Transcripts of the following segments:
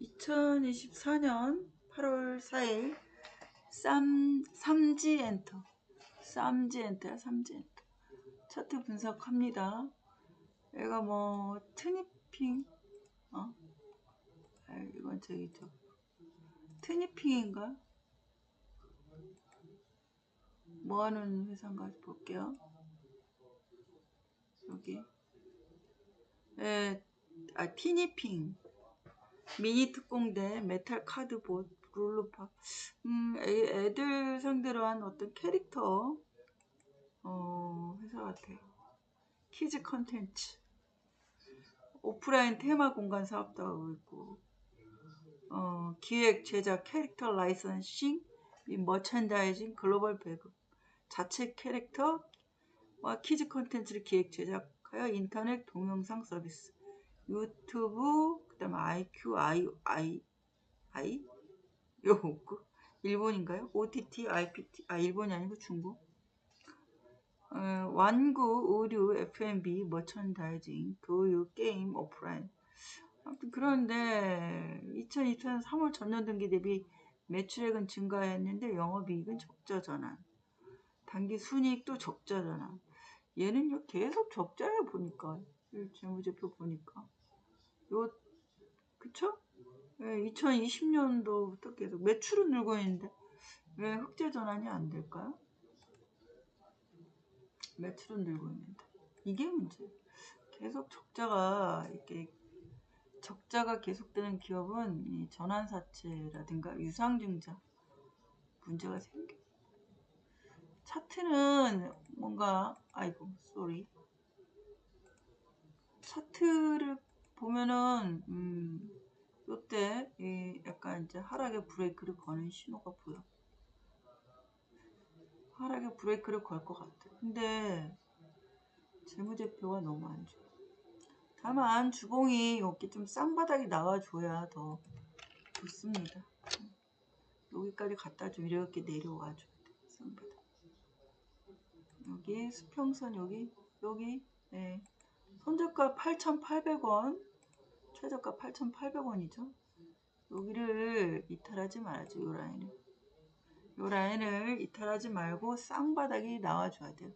2024년 8월 4일 쌈, 삼지 엔터. 쌈지 엔터야 삼지 엔터. 차트 분석합니다. 얘가 뭐 트니핑 어? 아, 이건 저기 저 트니핑인가? 뭐 하는 회사인가 볼게요. 여기. 예, 아 티니핑 미니 특공대 메탈 카드봇 룰루파. 음 애, 애들 상대로 한 어떤 캐릭터 어 회사 같아요 키즈 컨텐츠. 오프라인 테마 공간 사업도 하고 있고. 어 기획 제작 캐릭터 라이선싱 및 머천다이징 글로벌 배급. 자체 캐릭터와 키즈 컨텐츠를 기획 제작하여 인터넷 동영상 서비스 유튜브 그다음에 IQ, I, I, I, 요거 일본인가요? OTT, IPT, 아 일본이 아니고 중국. 어, 완구, 의류, F&B, 머천다이징, 교육, 게임, 오프라인. 아무튼 그런데 2024년 3월 전년 등기 대비 매출액은 증가했는데 영업이익은 적자 전환. 단기 순이익도 적자 전환. 얘는 계속 적자야 보니까 재무제표 보니까. 요 그쵸? 예, 2020년도부터 계속 매출은 늘고 있는데 왜 흑자 전환이 안 될까요? 매출은 늘고 있는데 이게 문제. 계속 적자가 이렇게 적자가 계속되는 기업은 이 전환 사채라든가 유상 증자 문제가 생겨. 차트는 뭔가 아이고 쏘리 차트를 보면은 음, 요때 이 약간 이제 하락의 브레이크를 거는 신호가 보여. 하락의 브레이크를 걸 것 같아. 근데 재무제표가 너무 안 좋아. 다만 주봉이 이렇게 좀 쌍바닥이 나와줘야 더 좋습니다. 여기까지 갖다 좀 이렇게 내려와줘야 돼. 쌍바닥. 여기 수평선 여기 여기 네. 손절가 8,800원 최저가 8,800원이죠. 여기를 이탈하지 말아줘. 요 라인을. 요 라인을 이탈하지 말고 쌍바닥이 나와줘야 돼요.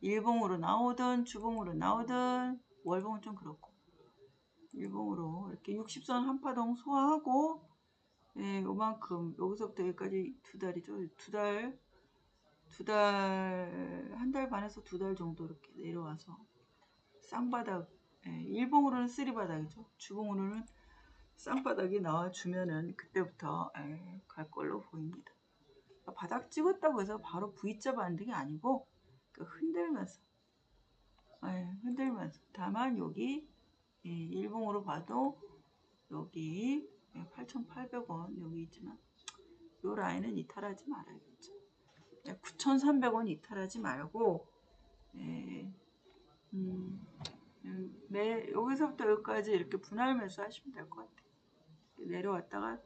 일봉으로 나오든 주봉으로 나오든 월봉은 좀 그렇고 일봉으로 이렇게 60선 한파동 소화하고 예, 요만큼 여기서부터 여기까지 두 달이죠. 두 달, 두 달, 한 달 반에서 두 달 정도 이렇게 내려와서 쌍바닥 예, 일봉으로는 쓰리바닥이죠. 주봉으로는 쌍바닥이 나와주면은 그때부터 예, 갈 걸로 보입니다. 그러니까 바닥 찍었다고 해서 바로 V자 반등이 아니고 그 흔들면서 예, 흔들면서 다만 여기 예, 일봉으로 봐도 여기 8,800원 여기 있지만 요 라인은 이탈하지 말아야겠죠. 9,300원 이탈하지 말고 예, 음, 매, 여기서부터 여기까지 이렇게 분할 매수 하시면 될 것 같아요. 내려왔다가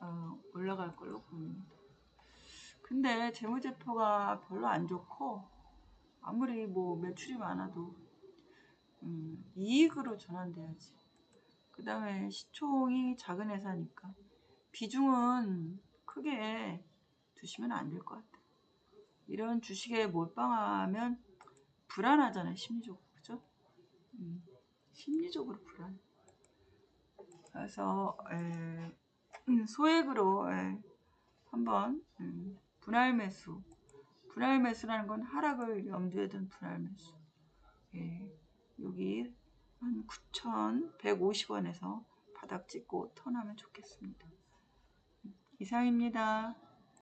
어, 올라갈 걸로 보입니다. 근데 재무제표가 별로 안 좋고 아무리 뭐 매출이 많아도 음, 이익으로 전환돼야지. 그 다음에 시총이 작은 회사니까 비중은 크게 두시면 안 될 것 같아요. 이런 주식에 몰빵하면 불안하잖아요, 심리적으로. 음, 심리적으로 불안. 그래서 에, 음, 소액으로 에, 한번 음, 분할 매수. 분할 매수라는 건 하락을 염두에 둔 분할 매수. 예, 여기 한 9,150원에서 바닥 찍고 턴하면 좋겠습니다. 이상입니다.